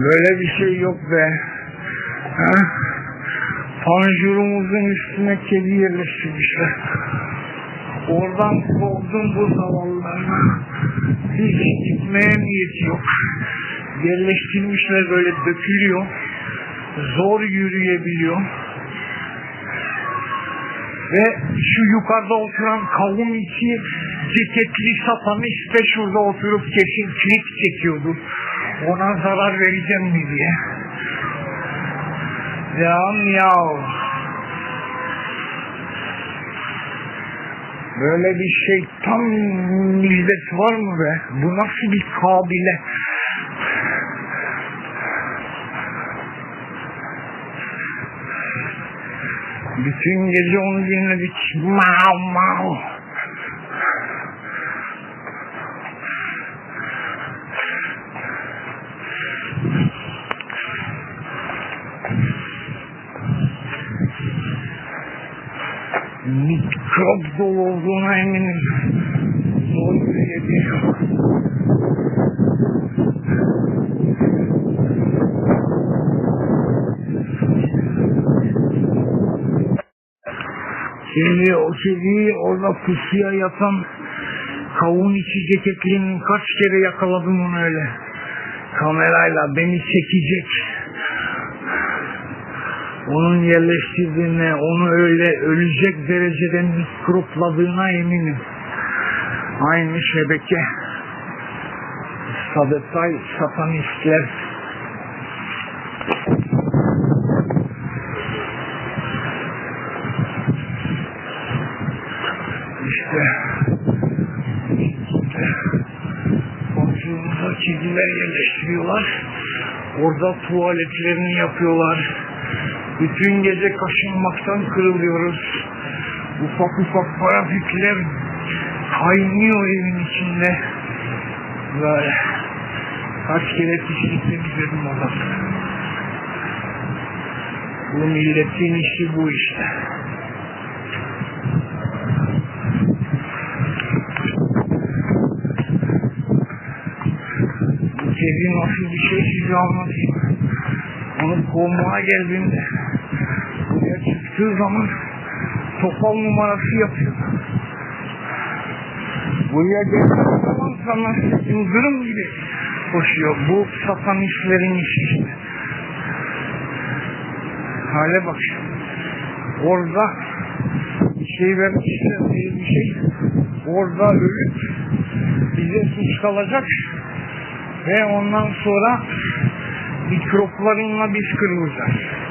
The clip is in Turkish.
Böyle bir şey yok be. Ha? Panjurumuzun üstüne kedi yerleştirmişler. Oradan kovdum bu zavallılarını. Hiç gitmeye niyeti yok. Yerleştirmişler böyle dökülüyor. Zor yürüyebiliyor. Ve şu yukarıda oturan kavun içi ceketli satanist de şurada oturup kesin klip çekiyordu. Ona zarar vereceğim mi diye. Ya miyav. Böyle bir şey tam millet var mı be? Bu nasıl bir kabile? Bütün gece onu dinledik. Mau mau. Mikrop dolu olduğuna eminim. Zor yürüyebiliyor. Şimdi o kediyi orada pusuya yatan kavun içi ceketlinin kaç kere yakaladım onu öyle. Kamerayla beni çekecek. Onun yerleştirdiğine, onu öyle ölecek derecede mikropladığına eminim. Aynı şebeke. Sadetay satanistler. İşte komşumuza kediler yerleştiriyorlar. Orada tuvaletlerini yapıyorlar. Bütün gece kaşınmaktan kırılıyoruz. Ufak ufak parafikler kaynıyor evin içinde. Böyle kaç kere pislik temizledim odasını. Bu milletin işi bu işte. Bu kedi nasıl bir şey size anlatayım. Onu kovmaya geldiğimde buraya çıktığı zaman topal numarası yapıyor. Buraya geldiği zaman sana yıldırım gibi koşuyor. Bu satanistlerin işi işte. Hale bak. Orada bir şey vermişler diye bir şey. Orada ölüp bize suç kalacak ve ondan sonra mikroplarınla biz kırılacağız.